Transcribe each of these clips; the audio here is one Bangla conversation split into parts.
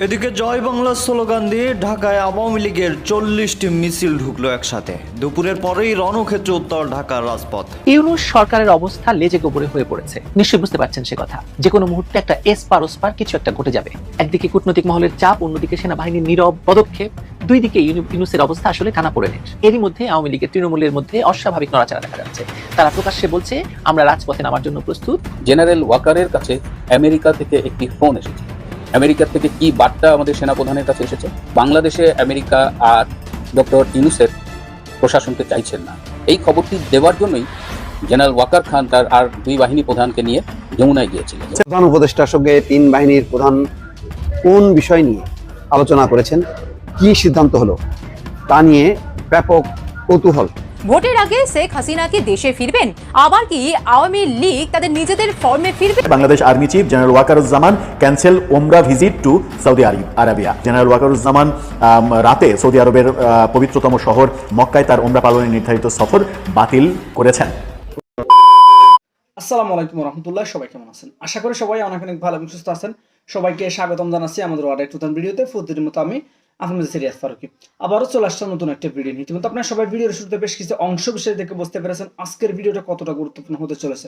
এদিকে জয় বাংলা স্লোগান দিয়ে ঢাকায় আওয়ামী লীগের চল্লিশটি মিছিল ঢুকলো একসাথে। দুপুরের পরেই রণক্ষেত্রে উত্তর ঢাকার রাজপথ। ইউনুস সরকারের অবস্থা লেজে গোবরে হয়ে পড়েছে। নিশ্চয়ই বুঝতে পারছেন সে কথা। যে কোনো মুহূর্তে একটা এস পার ওস পার কিছু একটা ঘটে যাবে। একদিকে কূটনৈতিক মহলের চাপ অন্যদিকে সেনাবাহিনীর নীরব পদক্ষেপ। দুই দিকে ইউনু- ইউনুসের অবস্থা আসলে টানা পড়ে নেই। এরই মধ্যে আওয়ামী লীগের তৃণমূলের মধ্যে অস্বাভাবিক নড়াচড়া দেখা যাচ্ছে। তারা প্রকাশ্যে বলছে আমরা রাজপথে নামার জন্য প্রস্তুত। জেনারেল ওয়াকারের কাছে আমেরিকা থেকে একটি ফোন এসেছে। আমেরিকা থেকে কি বার্তা আমাদের সেনাপ্রধানের কাছে এসেছে? বাংলাদেশে আমেরিকা আর ডক্টর ইউনুসের প্রশাসনকে চাইছেন না। এই খবরটি দেওয়ার জন্যই জেনারেল ওয়াকার খান তার আর দুই বাহিনী প্রধানকে নিয়ে যমুনায় গিয়েছিলেন। প্রধান উপদেষ্টার সঙ্গে তিন বাহিনীর প্রধান কোন বিষয় নিয়ে আলোচনা করেছেন? কি সিদ্ধান্ত হলো? তা নিয়ে ব্যাপক কৌতূহল। ভোটের আগে শেখ হাসিনা কি দেশে ফিরবেন আবার কি আওয়ামী লীগ তাদের নিজেদের ফর্মে ফিরবে? Bangladesh army chief general Wakeruzzaman cancel Umrah visit to Saudi Arab- Arabia. General Wakeruzzaman রাতে সৌদি আরবের পবিত্রতম শহর মক্কায় তার ওমরা পালনের নির্ধারিত সফর বাতিল করেছেন। আসসালামু আলাইকুম রহমতুল্লাহ সবাই কেমন আছেন? আশা করি সবাই অনেক অনেক ভালো এবং সুস্থ আছেন। সবাইকে স্বাগতম জানাচ্ছি আমাদের আরেক নতুন ভিডিওতে। প্রতিদিনের মতো আমি আপনাদের সিরিয়াস ফারুকি আবারও চলে আসছে নতুন একটা ভিডিও নিয়ে। ইতিমধ্যে আপনার সবাই ভিডিওর শুরুতে বেশ কিছু অংশ বিষয়ে দেখে বুঝতে পেরেছেন আজকের ভিডিওটা কতটা গুরুত্বপূর্ণ হতে চলেছে।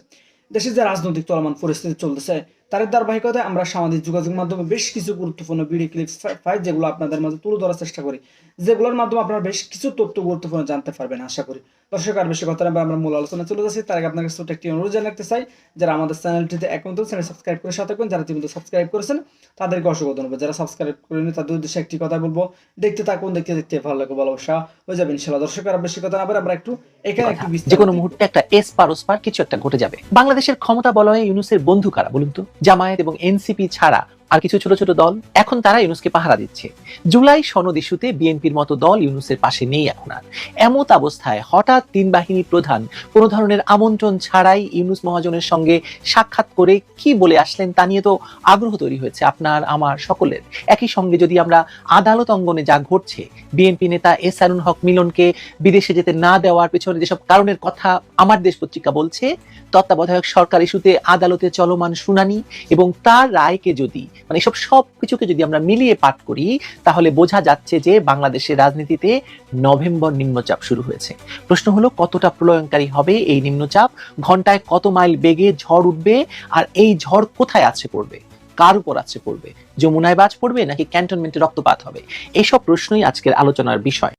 দেশে যে রাজনৈতিক চলমান পরিস্থিতি চলতেছে তার ধারাবাহিকতায় আমরা সামাজিক যোগাযোগ মাধ্যমে বেশ কিছু গুরুত্বপূর্ণ ভিডিও ক্লিপস পাই যেগুলো আপনাদের মাঝে তুলে ধরার চেষ্টা করি। যেগুলোর মাধ্যমে আপনারা বেশ কিছু তথ্য গুরুত্বপূর্ণ জানতে পারবেন, আশা করি। দর্শক, আর বেশি কথা আমরা মূল আলোচনা চলে যাচ্ছি। তার আগে আপনার কাছে একটি অনুরোধ জানাতে চাই, যারা আমাদের চ্যানেলটিতে এখন তো চ্যানেল সাবস্ক্রাইব করে সাথে যারা ইতিমধ্যে সাবস্ক্রাইব করেছেন, তাদেরকে অসংখ্য ধন্যবাদ। যারা সাবস্ক্রাইব করেনি তাদের উদ্দেশ্যে একটি কথা বলব, দেখতে থাকুন, দেখতে দেখতে ভালো লাগে ভালোবাসা হয়ে যাবে ইনশাল্লাহ দর্শক, আর বেশি কথা না বলে আমরা একটু এখানে একটু যে কোনো মুহূর্তে একটা এস পার ওস পার কিছু একটা ঘটে যাবে। বাংলাদেশের ক্ষমতা বলয়ে ইউনুসের বন্ধু কারা, বলুন তো? জামায়াত এবং এনসিপি ছাড়া আর কিছু ছোট ছোট দল এখন তারা ইউনুসকে পাহারা দিচ্ছে। জুলাই সনদ ইস্যুতে বিএনপির মতো দল ইউনুসের পাশে নেই এখন আর। এমত অবস্থায় হঠাৎ তিন বাহিনী প্রধান কোনো ধরনের আমন্ত্রণ ছাড়াই ইউনুস মহাজনের সঙ্গে সাক্ষাৎ করে কি বলে আসলেন তা নিয়ে তো আগ্রহ তৈরি হয়েছে আপনার, আমার সকলের। একই সঙ্গে যদি আমরা আদালত অঙ্গনে যা ঘটছে, বিএনপি নেতা এস আরুন হক মিলনকে বিদেশে যেতে না দেওয়ার পেছনে যেসব কারণের কথা আমার দেশ পত্রিকা বলছে, তত্ত্বাবধায়ক সরকার ইস্যুতে আদালতে চলমান শুনানি এবং তার রায়কে যদি মানে এসব সব কিছুকে যদি আমরা মিলিয়ে পাঠ করি, তাহলে বোঝা যাচ্ছে যে বাংলাদেশের রাজনীতিতে নভেম্বর নিম্নচাপ শুরু হয়েছে। প্রশ্ন হলো, কতটা প্রলয়ঙ্কারী হবে এই নিম্নচাপ? ঘন্টায় কত মাইল বেগে ঝড় উঠবে? আর এই ঝড় কোথায় আছে পড়বে? কার উপর আছে পড়বে? যমুনায় বাজ পড়বে নাকি ক্যান্টনমেন্টে রক্তপাত হবে? এইসব প্রশ্নই আজকের আলোচনার বিষয়।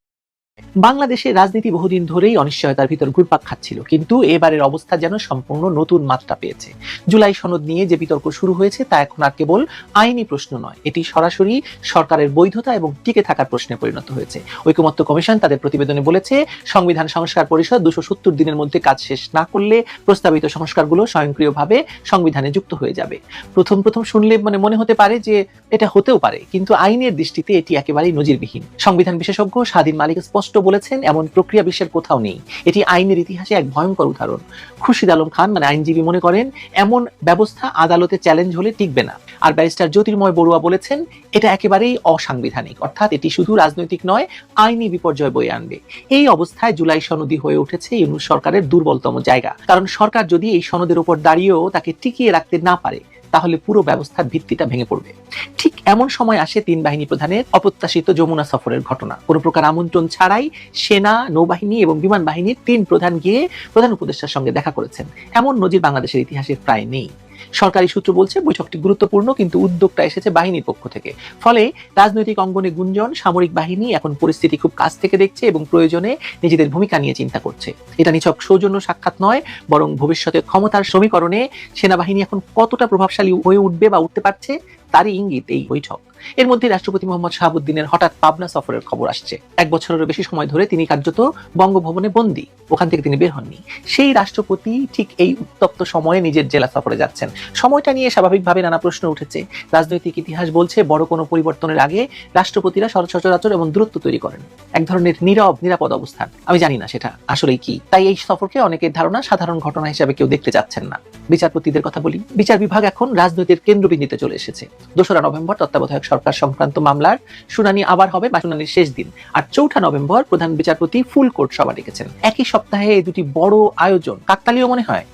বাংলাদেশের রাজনীতি বহুদিন ধরেই অনিশ্চয়তার ভিতর ঘুরপাক খাচ্ছিল, কিন্তু এবারের অবস্থা যেন সম্পূর্ণ নতুন মাত্রা পেয়েছে। জুলাই সনদ নিয়ে যে বিতর্ক শুরু হয়েছে তা এখন আর কেবল আইনি প্রশ্ন নয়, এটি সরাসরি সরকারের বৈধতা এবং টিকে থাকার প্রশ্নে পরিণত হয়েছে। ঐকমত্য কমিশন তাদের প্রতিবেদনে বলেছে, সংবিধান সংস্কার পরিষদ দুশো সত্তর দিনের মধ্যে কাজ শেষ না করলে প্রস্তাবিত সংস্কারগুলো স্বয়ংক্রিয়ভাবে সংবিধানে যুক্ত হয়ে যাবে। প্রথম প্রথম শুনলে মানে মনে হতে পারে যে এটা হতেও পারে, কিন্তু আইনের দৃষ্টিতে এটি একেবারেই নজিরবিহীন। সংবিধান বিশেষজ্ঞ স্বাধীন মালিক স্পষ্ট বলেছেন, এমন প্রক্রিয়া বিশ্বের কোথাও নেই। এটি আইনের ইতিহাসে এক ভয়ঙ্কর উদাহরণ। খুরশিদ আলম খান মানে আইনজীবী মনে করেন, এমন ব্যবস্থা আদালতে চ্যালেঞ্জ হলে টিকবে না। আর ব্যারিস্টার জ্যোতির্ময় বড়ুয়া বলেছেন, এটা একেবারেই অসাংবিধানিক, অর্থাৎ এটি শুধু রাজনৈতিক নয়, আইনি বিপর্যয় বয়ে আনবে। এই অবস্থায় জুলাই সনদি হয়ে উঠেছে ইউনুস সরকারের দুর্বলতম জায়গা। কারণ সরকার যদি এই সনদের উপর দাঁড়িয়েও তাকে টিকিয়ে রাখতে না পারে তাহলে পুরো ব্যবস্থার ভিত্তিটা ভেঙে পড়বে। ঠিক এমন সময় আসে তিন বাহিনী প্রধানের অপ্রত্যাশিত যমুনা সফরের ঘটনা। কোনো প্রকার আমন্ত্রণ ছাড়াই সেনা, নৌবাহিনী এবং বিমান বাহিনীর তিন প্রধান গিয়ে প্রধান উপদেষ্টার সঙ্গে দেখা করেছেন। এমন নজির বাংলাদেশের ইতিহাসে প্রায় নেই। সরকারি সূত্র বলছে বৈঠকটি গুরুত্বপূর্ণ, কিন্তু উদ্যোগটা এসেছে বাহিনীর পক্ষ থেকে। ফলে রাজনৈতিক অঙ্গনে গুঞ্জন, সামরিক বাহিনী এখন পরিস্থিতি খুব কাছ থেকে দেখছে এবং প্রয়োজনে নিজেদের ভূমিকা নিয়ে চিন্তা করছে। এটা নিছক সৌজন্য সাক্ষাৎ নয়, বরং ভবিষ্যতে ক্ষমতার সমীকরণে সেনাবাহিনী এখন কতটা প্রভাবশালী হয়ে উঠবে বা উঠতে পারছে, তারই ইঙ্গিত এই বৈঠক। এর মধ্যে রাষ্ট্রপতি মোহাম্মদ শাহাবুদ্দিনের হঠাৎ পাবনা সফরের খবর আসছে। এক বছরেরও বেশি সময় ধরে তিনি কার্যত বঙ্গভবনে বন্দী। ওখান থেকে তিনি বের হননি। সেই রাষ্ট্রপতি ঠিক এই উত্তপ্ত সময়ে নিজের জেলা সফরে যাচ্ছেন। সময়টা নিয়ে স্বাভাবিকভাবে নানা প্রশ্ন উঠেছে। রাজনৈতিক ইতিহাস বলছে, বড় কোনো পরিবর্তনের আগে রাষ্ট্রপতিরা সচরাচর এবং দূরত্ব তৈরি করেন। এক ধরনের নীরব, নিরাপদ অবস্থান। আমি জানি না সেটা আসলে কি। তাই এই সফরকে অনেকের ধারণা সাধারণ ঘটনা হিসেবে কেউ দেখতে যাচ্ছেন না। বিচারপতিদের কথা বলি। বিচার বিভাগ এখন রাজনৈতিক কেন্দ্রবিন্দুতে চলে এসেছে। দোসরা নভেম্বর তত্ত্বাবধায়ক সরকার সংক্রান্ত মামলার শুনানি আবার হবে বা শুনানির শেষ দিন। আর চৌঠা নভেম্বর প্রধান বিচারপতি ফুল কোর্ট সভা ডেকেছেন। একই সপ্তাহে এই দুটি বড় আয়োজন। কাকতালীয় মনে হয়?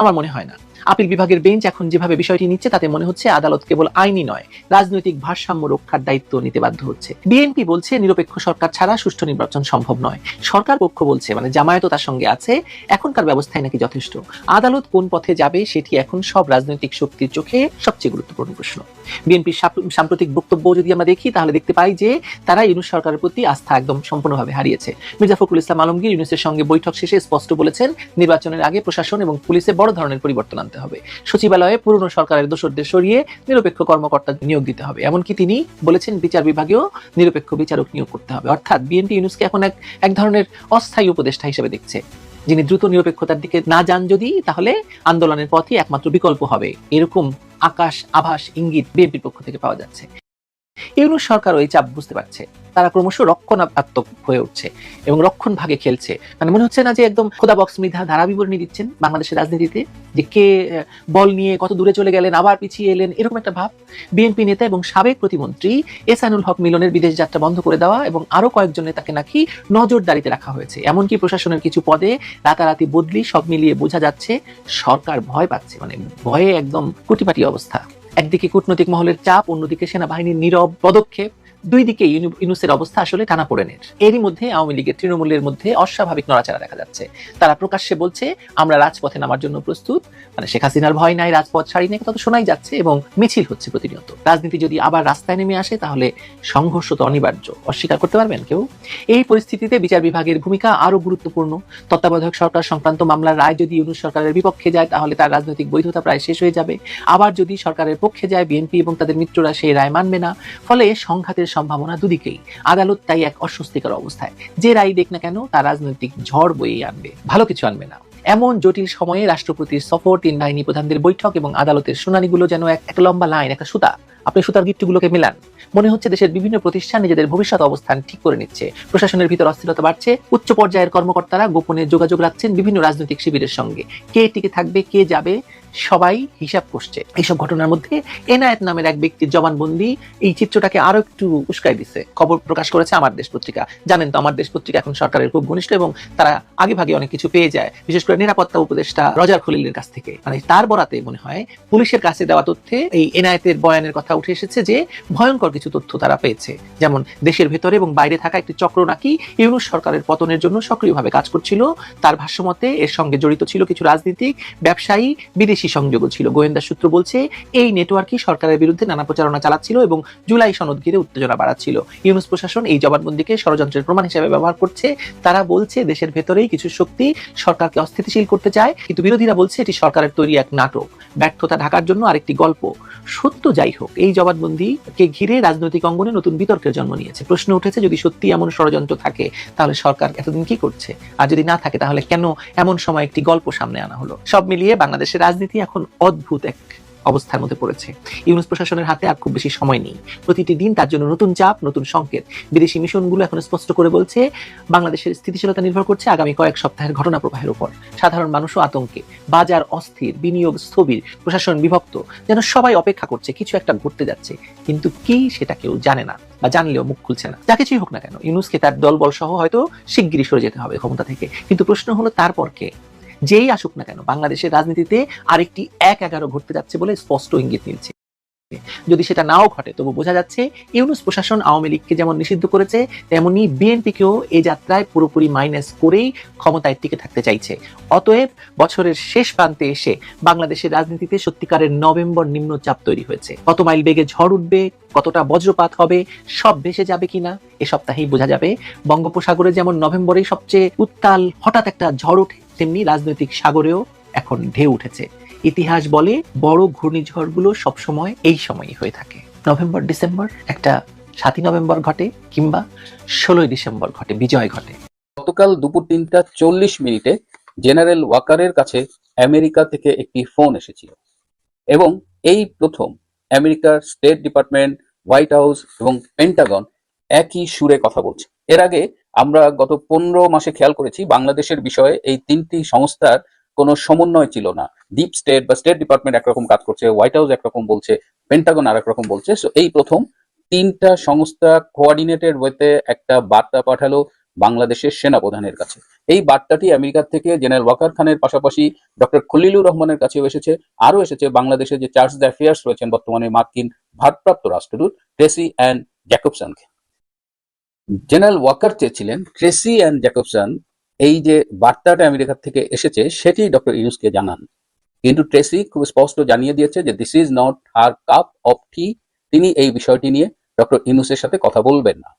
আমার মনে হয় না। আপিল বিভাগের বেঞ্চ এখন যেভাবে বিষয়টি নিচ্ছে তাতে মনে হচ্ছে আদালত কেবল আইনি নয়, রাজনৈতিক ভারসাম্য রক্ষার দায়িত্ব নিতে বাধ্য হচ্ছে। বিএনপি বলছে, নিরপেক্ষ সরকার ছাড়া সুষ্ঠু নির্বাচন সম্ভব নয়। সরকার পক্ষ বলছে মানে জামায়াতও তার সঙ্গে আছে, এখনকার ব্যবস্থায় নাকি যথেষ্ট। আদালত কোন পথে যাবে সেটি এখন সব রাজনৈতিক শক্তির চোখে সবচেয়ে গুরুত্বপূর্ণ প্রশ্ন। বিএনপির সাম্প্রতিক বক্তব্য যদি আমরা দেখি, তাহলে দেখতে পাই যে তারা ইউনুস সরকারের প্রতি আস্থা একদম সম্পূর্ণভাবে হারিয়েছে। মির্জা ফখরুল ইসলাম আলমগীর ইউনুসের সঙ্গে বৈঠক শেষে স্পষ্ট বলেছেন, নির্বাচনের আগে প্রশাসন এবং পুলিশে বড় ধরনের পরিবর্তন আনতে হবে। সচিবালয়ে পুরনো সরকারের দোষরদের সরিয়ে নিরপেক্ষ কর্মকর্তা নিয়োগ দিতে হবে। এমনকি তিনি বলেছেন বিচার বিভাগেও নিরপেক্ষ বিচারক নিয়োগ করতে হবে। অর্থাৎ বিএনপি ইউনুসকে এখন এক এক ধরনের অস্থায়ী উপদেষ্টা হিসেবে দেখছে। যিনি দ্রুত নিরপেক্ষতার দিকে না যান যদি, তাহলে আন্দোলনের পথই একমাত্র বিকল্প হবে। এরকম আকাশ, আভাস, ইঙ্গিত বিএনপির পক্ষ থেকে পাওয়া যাচ্ছে। ইউনুস সরকার ওই চাপ বুঝতে পারছে। তারা ক্রমশ রক্ষণাত্মক হয়ে উঠছে এবং রক্ষণ ভাগে খেলছে। মানে মনে হচ্ছে না যে একদম খোদা বক্স মৃধা ধারা বিবরণী দিচ্ছেন বাংলাদেশের রাজনীতিতে যে কে বল নিয়ে কত দূরে চলে গেলেন, আবার পিছিয়ে এলেন, এরকম একটা ভাব। বিএনপি নেতা এবং সাবেক প্রতিমন্ত্রী এসানুল হক মিলনের বিদেশ যাত্রা বন্ধ করে দেওয়া এবং আরও কয়েকজন নেতাকে নাকি নজরদারিতে রাখা হয়েছে। এমনকি প্রশাসনের কিছু পদে রাতারাতি বদলি সব মিলিয়ে বোঝা যাচ্ছে, সরকার ভয় পাচ্ছে। মানে ভয়ে একদম কুটিপাটি অবস্থা। একদিকে কূটনৈতিক মহলের চাপ অন্যদিকে সেনাবাহিনীর নীরব পদক্ষেপ। দুই দিকে ইউনুসের অবস্থা আসলে টানা পড়েনের এরই মধ্যে আওয়ামী লীগের তৃণমূলের মধ্যে অস্বাভাবিক নড়াচড়া দেখা যাচ্ছে। তারা প্রকাশ্যে বলছে, আমরা রাজপথে নামার জন্য প্রস্তুত। মানে শেখ হাসিনার ভয় নাই, রাজপথ ছাড়ি নাই, কথা তো শোনাই যাচ্ছে এবং মিছিল হচ্ছে প্রতিনিয়ত। রাজনীতি যদি আবার রাস্তায় নেমে আসে, তাহলে সংঘর্ষ তো অনিবার্য। অস্বীকার করতে পারবেন কেউ? এই পরিস্থিতিতে বিচার বিভাগের ভূমিকা আরও গুরুত্বপূর্ণ। তত্ত্বাবধায়ক সরকার সংক্রান্ত মামলার রায় যদি ইউনুস সরকারের বিপক্ষে যায়, তাহলে তার রাজনৈতিক বৈধতা প্রায় শেষ হয়ে যাবে। আবার যদি সরকারের পক্ষে যায়, বিএনপি এবং তাদের মিত্ররা সেই রায় মানবে না। ফলে সংঘাতের সম্ভাবনা দুদিকেই। আদালত তাই এক অস্বস্তিকর অবস্থায়। যে রায় দেখ না কেন, তা রাজনৈতিক ঝড় বয়ে আনবে। ভালো কিছু আনবে না। এমন জটিল সময়ে রাষ্ট্রপতির সফর, তিন বাহিনী প্রধানদের বৈঠক এবং আদালতের শুনানিগুলো যেন এক এক লম্বা লাইন, একটা সুতা। আপনি সুতার গিট্টুগুলোকে মেলান। মনে হচ্ছে দেশের বিভিন্ন প্রতিষ্ঠান নিজেদের ভবিষ্যৎ অবস্থান ঠিক করে নিচ্ছে। প্রশাসনের ভিতর অস্থিরতা বাড়ছে। উচ্চ পর্যায়ের কর্মকর্তারা গোপনে যোগাযোগ রাখছেন বিভিন্ন রাজনৈতিক শিবিরের সঙ্গে। কে টিকে থাকবে, কে যাবে সবাই হিসাব করছে। এইসব ঘটনার মধ্যে এনায়েত নামের এক ব্যক্তির জবানবন্দি এই চিত্রটাকে আরও একটু উস্কাই দিছে। খবর প্রকাশ করেছে আমার দেশ পত্রিকা। জানেন তো, আমার দেশ পত্রিকা এখন সরকারের খুব ঘনিষ্ঠ এবং তারা আগে ভাগে অনেক কিছু পেয়ে যায়। বিশেষ করে নিরাপত্তা উপদেষ্টা রজার খলিলের কাছ থেকে। মানে তার বরাতে মনে হয় পুলিশের কাছে দেওয়া তথ্যে এই এনায়েতের বয়ানের কথা উঠে এসেছে যে, ভয়ঙ্কর কিছু তথ্য তারা পেয়েছে। যেমন দেশের ভেতরে এবং বাইরে থাকা একটি চক্র নাকি ইউনুস সরকারের পতনের জন্য সক্রিয়ভাবে কাজ করছিল। তার ভাষ্যমতে এর সঙ্গে জড়িত ছিল কিছু রাজনীতিক, ব্যবসায়ী, বিদেশি সংযোগও ছিল। গোয়েন্দা সূত্র বলছে, এই নেটওয়ার্কই সরকারের বিরুদ্ধে নানা প্রচারণা চালাচ্ছিল এবং জুলাই সনদ ঘিরে উত্তেজনা বাড়াচ্ছিল। ইউনুস প্রশাসন এই জবানবন্দিকে ষড়যন্ত্রের প্রমাণ হিসেবে ব্যবহার করছে। তারা বলছে, দেশের ভেতরেই কিছু শক্তি সরকারকে অস্থিতিশীল করতে চায়, কিন্তু বিরোধীরা বলছে, এটি সরকারের তৈরি এক নাটক। ব্যর্থতা ঢাকার জন্য আরেকটি গল্প। সত্য যাই হোক, এই জবানবন্দিকে ঘিরে রাজনৈতিক অঙ্গনে নতুন বিতর্কের জন্ম নিয়েছে। প্রশ্ন উঠেছে, যদি সত্যি এমন ষড়যন্ত্র থাকে, তাহলে সরকার এতদিন কি করছে? আর যদি না থাকে, তাহলে কেন এমন সময় একটি গল্প সামনে আনা হলো? সব মিলিয়ে বাংলাদেশের রাজনীতি এখন অদ্ভুত এক অবস্থার মধ্যে পড়েছে। ইউনুস প্রশাসনের হাতে আর খুব বেশি সময় নেই। প্রতিটি দিন তার জন্য নতুন চাপ, নতুন সংকেত। বিদেশি মিশনগুলো এখন স্পষ্ট করে বলছে, বাংলাদেশের স্থিতিশীলতা নির্ভর করছে আগামী কয়েক সপ্তাহের ঘটনা প্রবাহের উপর। সাধারণ মানুষও আতঙ্কে। বাজার অস্থির, বিনিয়োগ স্থবির, প্রশাসন বিভক্ত, যেন সবাই অপেক্ষা করছে, কিছু একটা ঘটতে যাচ্ছে। কিন্তু কি সেটা কেউ জানে না বা জানলেও মুখ খুলছে না। যা কিছুই হোক না কেন, ইউনুসকে তার দলবল সহ হয়তো শিগগিরই সরে যেতে হবে ক্ষমতা থেকে। কিন্তু প্রশ্ন হলো, তারপর কে? যেই আসুক না কেন, বাংলাদেশের রাজনীতিতে আরেকটি এক এগারো ঘটতে যাচ্ছে বলে স্পষ্ট ইঙ্গিত মিলছে। যদি সেটা নাও ঘটে, তবু বোঝা যাচ্ছে ইউনুস প্রশাসন আওয়ামী লীগকে যেমন নিষিদ্ধ করেছে, তেমনি বিএনপিকেও এই যাত্রায় পুরোপুরি মাইনাস করেই ক্ষমতায় টিকে থাকতে চাইছে। অতএব বছরের শেষ প্রান্তে এসে বাংলাদেশের রাজনীতিতে সত্যিকারের নভেম্বর নিম্নচাপ তৈরি হয়েছে। কত মাইল বেগে ঝড় উঠবে, কতটা বজ্রপাত হবে, সব ভেসে যাবে কিনা, এ সপ্তাহেই বোঝা যাবে। বঙ্গোপসাগরে যেমন নভেম্বরেই সবচেয়ে উত্তাল হঠাৎ একটা ঝড় ওঠে তেমনি রাজনৈতিক সাগরেও এখন ঢেউ উঠেছে। ইতিহাস বলে বড় ঘূর্ণিঝড়গুলো সবসময় এই সময়ই হয়ে থাকে। নভেম্বর, ডিসেম্বর একটা সাতই নভেম্বর ঘটে কিংবা ষোলোই ডিসেম্বর ঘটে, বিজয় ঘটে। গতকাল দুপুর তিনটা চল্লিশ মিনিটে জেনারেল ওয়াকারের কাছে আমেরিকা থেকে একটি ফোন এসেছিল এবং এই প্রথম আমেরিকার স্টেট ডিপার্টমেন্ট, হোয়াইট হাউস এবং পেন্টাগন একই সুরে কথা বলছে। এর আগে আমরা গত পনেরো মাসে খেয়াল করেছি, বাংলাদেশের বিষয়ে এই তিনটি সংস্থার কোনো সমন্বয় ছিল না। ডিপ স্টেট বা স্টেট ডিপার্টমেন্ট একরকম কাজ করছে হোয়াইট হাউস একরকম বলছে পেন্টাগন আর একরকম বলছে। সো এই প্রথম তিনটা সংস্থা কোঅর্ডিনেটেড ওয়েতে একটা বার্তা পাঠালো বাংলাদেশের সেনাপ্রধানের কাছে। এই বার্তাটি আমেরিকার থেকে জেনারেল ওয়াকার খানের পাশাপাশি ডক্টর খলিলুর রহমানের কাছেও এসেছে, আরও এসেছে। বাংলাদেশের যে চার্জ অ্যাফেয়ার্স রয়েছেন বর্তমানে মার্কিন ভারপ্রাপ্ত রাষ্ট্রদূত ট্রেসি অ্যান্ড জ্যাকবসনকে জেনারেল ওয়াকার চেয়েছিলেন ট্রেসি অ্যান্ড জ্যাকবসন, এই যে বার্তাটা আমেরিকা থেকে এসেছে, সেটি ডক্টর ইউনুসকে জানান। কিন্তু ট্রেসি খুব স্পষ্ট জানিয়ে দিয়েছে যে this is not her cup of tea তিনি এই বিষয়টি নিয়ে ডক্টর ইউনুসের সাথে কথা বলবেন না।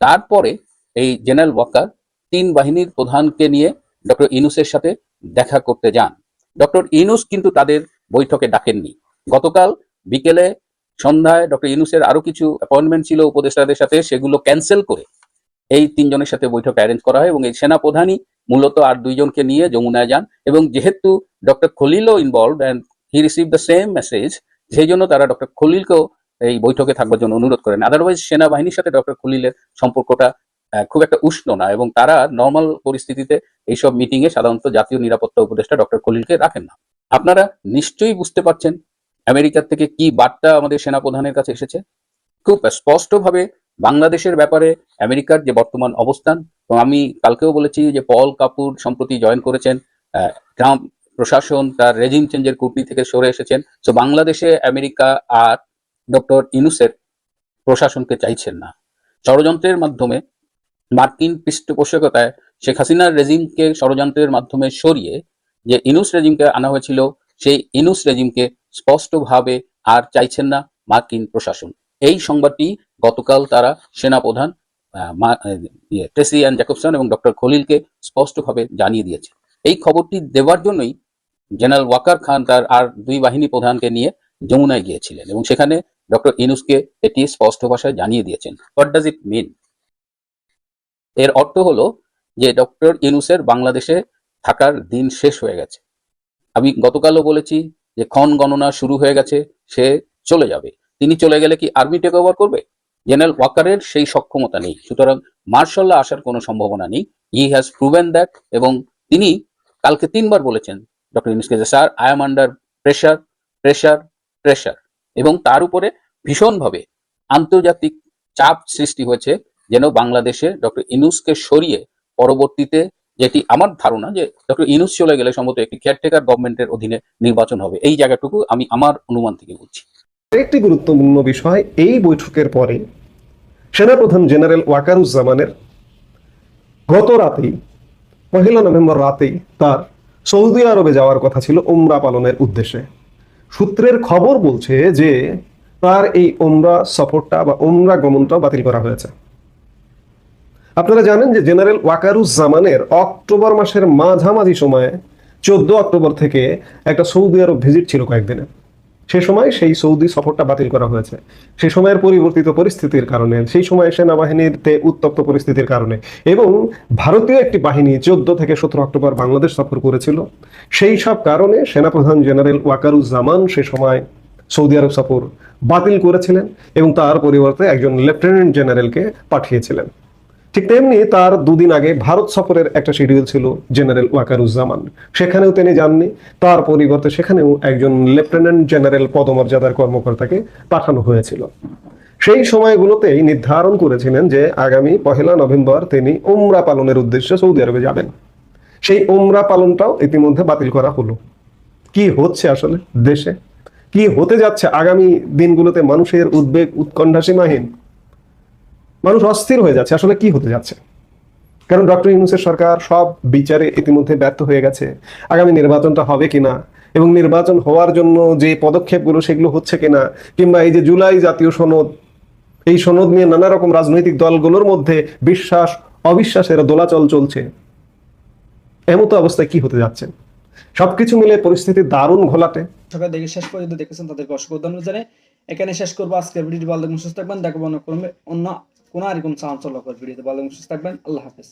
তারপরে এই জেনারেল ওয়াকার তিন বাহিনীর প্রধানকে নিয়ে ডক্টর ইনুসের সাথে দেখা করতে যান। ডক্টর ইনুস কিন্তু তাদের বৈঠকে ডাকেননি। গতকাল বিকেলে সন্ধ্যায় ডক্টর ইনুসের আরও কিছু অ্যাপয়েন্টমেন্ট ছিল উপদেষ্টাদের সাথে, সেগুলো ক্যান্সেল করে এই তিনজনের সাথে বৈঠক অ্যারেঞ্জ করা হয় এবং এই সেনা প্রধানই মূলত আর দুইজনকে নিয়ে যমুনায় যান এবং যেহেতু doctor খলিলও involve and he receive the same message সেই জন্য তারা ডক্টর খলিলকেও এই বৈঠকে থাকবার জন্য অনুরোধ করেন। আদারওয়াইজ সেনাবাহিনীর সাথে ডক্টর খলিলের সম্পর্কটা খুব একটা উষ্ণ না এবং তারা নর্মাল পরিস্থিতিতে এইসব মিটিং এ সাধারণত জাতীয় নিরাপত্তা উপদেষ্টা ডক্টর খলিলকে রাখেন না। আপনারা নিশ্চয়ই বুঝতে পারছেন আমেরিকার থেকে কি বার্তা আমাদের সেনাপ্রধানের কাছে এসেছে? খুব স্পষ্টভাবে বাংলাদেশের ব্যাপারে আমেরিকার যে বর্তমান অবস্থান, এবং আমি কালকেও বলেছি যে পল কাপুর সম্প্রতি জয়েন করেছেন ট্রাম্প প্রশাসন, তার রেজিম চেঞ্জের কূটনীতি থেকে সরে এসেছেন। তো বাংলাদেশে আমেরিকা আর ডক্টর ইনুসের প্রশাসনকে চাইছেন না। ষড়যন্ত্রের মাধ্যমে, মার্কিন পৃষ্ঠপোষকতায় শেখ হাসিনার রেজিমকে ষড়যন্ত্রের মাধ্যমে সরিয়ে যে ইনুস রেজিমকে আনা হয়েছিল, সেই ইনুস রেজিমকে স্পষ্টভাবে আর চাইছেন না মার্কিন প্রশাসন। এই সংবাদটি গতকাল তারা সেনাপ্রধান আহ, ইয়ে, জ্যাকবসন এবং ডক্টর খলিলকে স্পষ্টভাবে জানিয়ে দিয়েছে। এই খবরটি দেওয়ার জন্যই জেনারেল ওয়াকার খান তার আর দুই বাহিনী প্রধানকে নিয়ে যমুনায় গিয়েছিলেন এবং সেখানে ডক্টর ইনুসকে এটি স্পষ্ট ভাষায় জানিয়ে দিয়েছেন। What does it mean? এর অর্থ হলো যে ডক্টর ইনুসের বাংলাদেশে থাকার দিন শেষ হয়ে গেছে। আমি গতকালও বলেছি যে ক্ষণ গণনা শুরু হয়ে গেছে, সে চলে যাবে। তিনি চলে গেলে কি আর্মি টেক ওভার করবে? জেনারেল ওয়াকারের সেই সক্ষমতা নেই। সুতরাং মার্শাল্লাহ আসার কোনো সম্ভাবনা নেই। হি হ্যাজ প্রুভেন দ্যাট এবং তিনি কালকে তিনবার বলেছেন ডক্টর ইউনুসকে যে sir I am under pressure pressure pressure এবং তার উপরে ভীষণভাবে আন্তর্জাতিক চাপ সৃষ্টি হয়েছে যেন বাংলাদেশে ডক্টর ইনুসকে সরিয়ে পরবর্তীতে যেটি আমার ধারণা যে ডক্টর ইনুস চলে গেলে সম্ভবত একটি কেয়ারটেকার গভর্নমেন্টের অধীনে নির্বাচন হবে। এই জায়গাটুকু আমি আমার অনুমান থেকে বলছি। একটি গুরুত্বপূর্ণ বিষয়, এই বৈঠকের পরে সেনাপ্রধান জেনারেল ওয়াকারুজ্জামানের গত রাতেই, পহেলা নভেম্বর রাতেই তার সৌদি আরবে যাওয়ার কথা ছিল ওমরা পালনের উদ্দেশ্যে। সূত্রের খবর বলছে যে তার এই ওমরা সফরটা বা ওমরা গমনটা বাতিল করা হয়েছে। আপনারা জানেন যে জেনারেল ওয়াকারুজ্জামানের অক্টোবর মাসের মাঝামাঝি সময়ে চোদ্দ অক্টোবর থেকে একটা সৌদি আরব ভিজিট ছিল কয়েকদিনে সে সময় সেই সৌদি সফরটা বাতিল করা হয়েছে। সেই সময়ের পরিবর্তিত পরিস্থিতির কারণে, সেই সময় সেনাবাহিনীতে উত্তপ্ত পরিস্থিতির কারণে এবং ভারতীয় একটি বাহিনী চোদ্দ থেকে সতেরো অক্টোবর বাংলাদেশ সফর করেছিল। সেই সব কারণে সেনাপ্রধান জেনারেল ওয়াকারুজ্জামান সে সময় সৌদি আরব সফর বাতিল করেছিলেন এবং তার পরিবর্তে একজন লেফটেন্যান্ট জেনারেলকে পাঠিয়েছিলেন। ঠিক তেমনি তার দুদিন আগে ভারত সফরের একটা শিডিউল ছিল জেনারেল ওয়াকারুজ্জামান। সেখানেও তিনি যাননি। তার পরিবর্তে সেখানেও একজন লেফটেন্যান্ট জেনারেল পদমর্যাদার কর্মকর্তাকে পাঠানো হয়েছিল। সেই সময়গুলোতেই নির্ধারণ করেছিলেন যে আগামী পহেলা নভেম্বর তিনি উমরা পালনের উদ্দেশ্যে সৌদি আরবে যাবেন। সেই উমরা পালনটাও ইতিমধ্যে বাতিল করা হলো। কি হচ্ছে আসলে দেশে? কি হতে যাচ্ছে? আগামী দিনগুলোতে মানুষের উদ্বেগ উৎকণ্ঠা সীমাহীন মানুষ অস্থির হয়ে যাচ্ছে। আসলে কি হতে যাচ্ছে? কারণ ডক্টর ইউনুসের সরকার সব বিচারে ইতিমধ্যে ব্যর্থ হয়ে গেছে। আগামী নির্বাচনটা হবে কিনা? এবং নির্বাচন হওয়ার জন্য যে পদক্ষেপগুলো, সেগুলো হচ্ছে কিনা? কিংবা এই যে জুলাই জাতীয় সনদ, এই সনদ নিয়ে নানা রকম রাজনৈতিক দলগুলোর মধ্যে বিশ্বাস, অবিশ্বাসের দোলাচল চলছে। এমতো অবস্থায় কি হতে যাচ্ছে? সবকিছু মিলে পরিস্থিতি দারুণ ঘোলাটে। সবাই দেখে শেষ পর্যন্ত দেখেছেন, তাদেরকে অসংখ্য ধন্যবাদ জানাই। এখানে শেষ করব আজকের ভিডিওটি। ভালো থাকবেন, সুস্থ থাকবেন দেখব অন্য অন্য কোনো আর কোন চাঞ্চল্যকর ভিডিওতে ভালো সুস্থ থাকবেন আল্লাহ হাফেজ।